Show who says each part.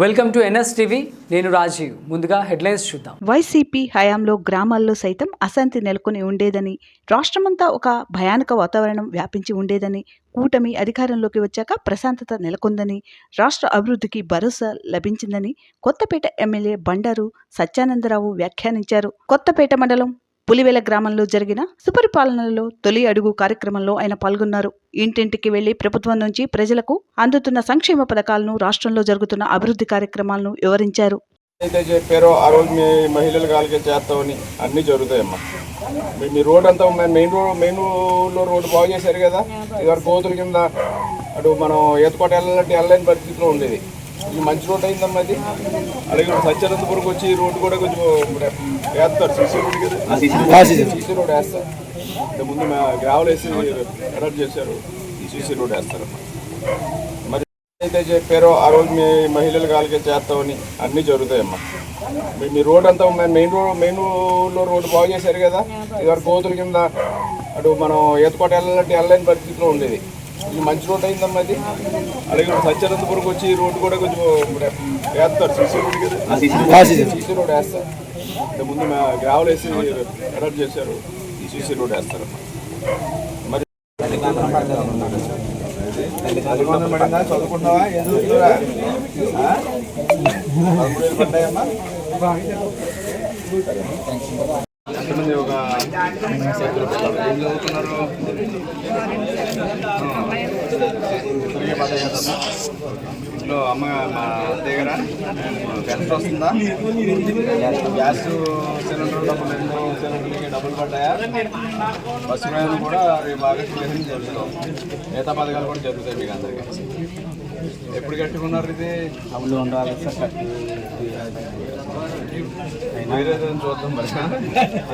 Speaker 1: Welcome to NS TV. నేను రాజీవ్. ముందుగా headlines చూద్దాం.
Speaker 2: వైసీపీ హయాంలో గ్రామాల్లో సైతం అశాంతి నెలకొని ఉండేదని రాష్ట్రమంతా ఒక భయానక వాతావరణం వ్యాపించి ఉండేదని కూటమి అధికారంలోకి వచ్చాక ప్రశాంతత నెలకొందని రాష్ట్ర అభివృద్ధికి భరోసా లభించిందని కొత్తపేట ఎమ్మెల్యే బండారు సత్యానందరావు వ్యాఖ్యానించారు. కొత్తపేట మండలం పులివేల గ్రామంలో జరిగిన సుపరిపాలనలో తొలి అడుగు కార్యక్రమంలో ఆయన పాల్గొన్నారు. ఇంటింటికి వెళ్ళి ప్రభుత్వం నుంచి ప్రజలకు అందుతున్న సంక్షేమ పథకాలను రాష్ట్రంలో జరుగుతున్న అభివృద్ధి కార్యక్రమాలను వివరించారు.
Speaker 3: అయితే చెప్పారో ఆ రోజు మీ మహిళలు కాలికే చేస్తామని అన్నీ జరుగుతాయమ్మా. మీ- రోడ్ అంతా మెయిన్ రోడ్ మెయిన్ రోడ్లో రోడ్డు బాగు చేశారు కదా? ఇదివరకు కోతుల కింద అటు మనం ఎత్తుకోట వెళ్ళాలంటే వెళ్ళలేని పరిస్థితిలో ఉండేది. మంచి రోడ్ అయిందమ్మా అది అలాగే సత్యానందపురంకి వచ్చి ఈ రోడ్డు కూడా కొంచెం వేస్తారు. సీసీ రోడ్ కదా? సీసీ రోడ్ వేస్తారు. అంటే ముందు మా గ్రావెల్ వేసి అడాప్ట్ చేశారు. సీసీ రోడ్ వేస్తారమ్మా. మరి అయితే చెప్పారో ఆ రోజు మీ మహిళలు కాలికే చేస్తామని అన్నీ జరుగుతాయమ్మా. మీ- మీ రోడ్ అంతా మెయిన్ రోడ్ మెయిన్ రోడ్లో రోడ్డు బాగు చేశారు కదా? ఇదివరకు కోతుల కింద అటు మనం ఈతకోట వెళ్ళాలంటే వెళ్ళలేని పరిస్థితిలో ఉండేది. మంచి రోడ్ అయిందమ్మా అది అలాగే ఇప్పుడు సత్యానందపురంకి వచ్చి ఈ రోడ్డు కూడా కొంచెం వేస్తారు. సీసీ రోడ్ కదా? సీసీ రోడ్ వేస్తారు. అంటే ముందు మా గ్రావెల్ వేసి అడాప్ట్ చేశారు. సీసీ రోడ్ వేస్తారమ్మా మరి చదువుకున్నావా పడ్డాయమ్మా? ఎంతమంది ఒక ఏం చదువుతున్నారు ఇద్దరికీ పడ్డాయి కదమ్మా ఇంట్లో అమ్మ మా అత్తయ్య గారా? పెన్షన్ వస్తుందా? గ్యాస్ సిలిండర్ డబ్బులు రెండు సిలిండర్కి డబ్బులు పడ్డాయా? బస్సు ప్రయాణం కూడా రేపు ఆగస్టు పదిహేను జరుగుతుంది. మిగతా పథకాలు కూడా జరుగుతాయి మీకు అందరికీ. ఎప్పుడు కట్టుకున్నారు ఇది? అమలు ఉండాలి సార్ వేరే చూద్దాం మరి.